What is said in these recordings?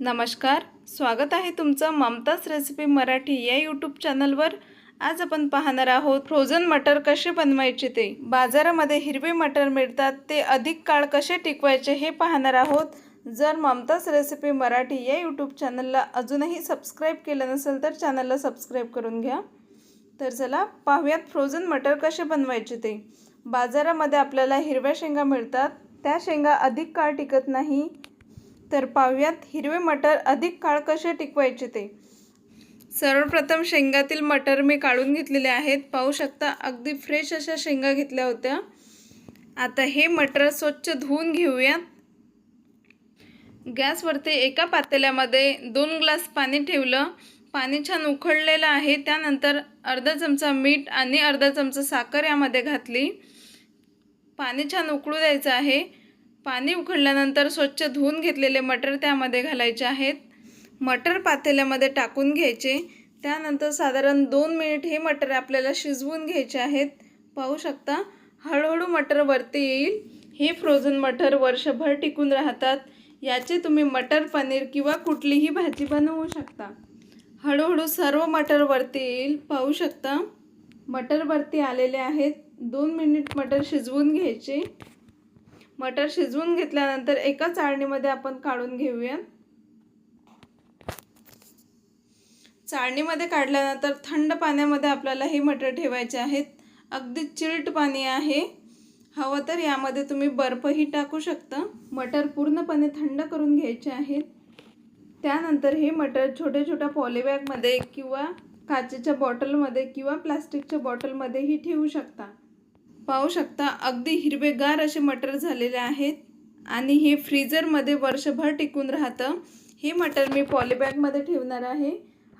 नमस्कार स्वागत आहे तुमचं ममताज रेसिपी मराठी या यूट्यूब चॅनलवर आज आपण पाहणार आहोत फ्रोझन मटर कसे बनवायचे ते. बाजारामध्ये हिरवे मटर मिळतात ते अधिक काळ कसे टिकवायचे हे पाहणार आहोत. जर ममताज रेसिपी मराठी या यूट्यूब चॅनलला अजूनही सबस्क्राईब केलं नसेल तर चॅनलला सबस्क्राईब करून घ्या. तर चला पाहूयात फ्रोझन मटर कसे बनवायचे ते. बाजारामध्ये आपल्याला हिरव्या शेंगा मिळतात त्या शेंगा अधिक काळ टिकत नाही. तर पाहूयात हिरवे मटर अधिक काळ कसे टिकवायचे ते? सर्वप्रथम शेंगातील मटर मी काढून घेतलेले आहेत. पाहू शकता अगदी फ्रेश अशा शेंगा घेतल्या होत्या. आता हे मटर स्वच्छ धुवून घेऊयात. गॅसवरती एका पातेल्यामध्ये दोन ग्लास पाणी ठेवलं. पाणी छान उकळलेलं आहे. त्यानंतर अर्धा चमचा मीठ आणि अर्धा चमचा साखर यामध्ये घातली. पाणी छान उकळू द्यायचं आहे. पाणी उकळल्यानंतर स्वच्छ धुवून घेतलेले मटर त्यामध्ये घालायचे आहेत. मटर पातेल्यामध्ये टाकून घ्यायचे. त्यानंतर साधारण दोन मिनिट हे मटर आपल्याला शिजवून घ्यायचे आहेत. पाहू शकता हळूहळू मटर वरती येईल. हे फ्रोझन मटर वर्षभर टिकून राहतात. याचे तुम्ही मटर पनीर किंवा कुठलीही भाजी बनवू शकता. हळूहळू सर्व मटर वरती येईल. पाहू शकता मटर वरती आलेले आहेत. दोन मिनिट मटर शिजवून घ्यायचे. मटर शिजवून घेतल्यानंतर एका चाळणीमध्ये आपण काढून घेऊया. चाळणीमध्ये काढल्यानंतर थंड पाण्यामध्ये आपल्याला हे मटर ठेवायचे आहेत. अगदी चिल्ट पाणी आहे. हवं तर यामध्ये तुम्ही बर्फही टाकू शकता. मटर पूर्णपणे थंड करून घ्यायचे आहेत. त्यानंतर हे मटर छोट्या छोट्या पॉलीबॅगमध्ये किंवा काचेच्या बॉटलमध्ये किंवा प्लास्टिकच्या बॉटलमध्येही ठेवू शकता. पाहू शकता अगदी हिरवेगार असे मटर झालेले आहेत आणि हे फ्रीजरमध्ये वर्षभर टिकून राहतं. हे मटर मी पॉलीबॅगमध्ये ठेवणार आहे.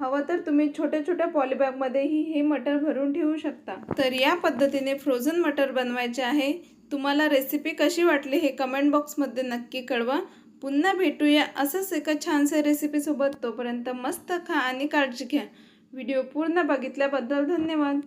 हवं तर तुम्ही छोट्या छोट्या पॉलीबॅगमध्येही हे मटर भरून ठेवू शकता. तर या पद्धतीने फ्रोझन मटर बनवायचे आहे. तुम्हाला रेसिपी कशी वाटली हे कमेंट बॉक्समध्ये नक्की कळवा. पुन्हा भेटूया असंच एका छानशा रेसिपीसोबत तोपर्यंत मस्त खा आणि काळजी घ्या. व्हिडिओ पूर्ण बघितल्याबद्दल धन्यवाद.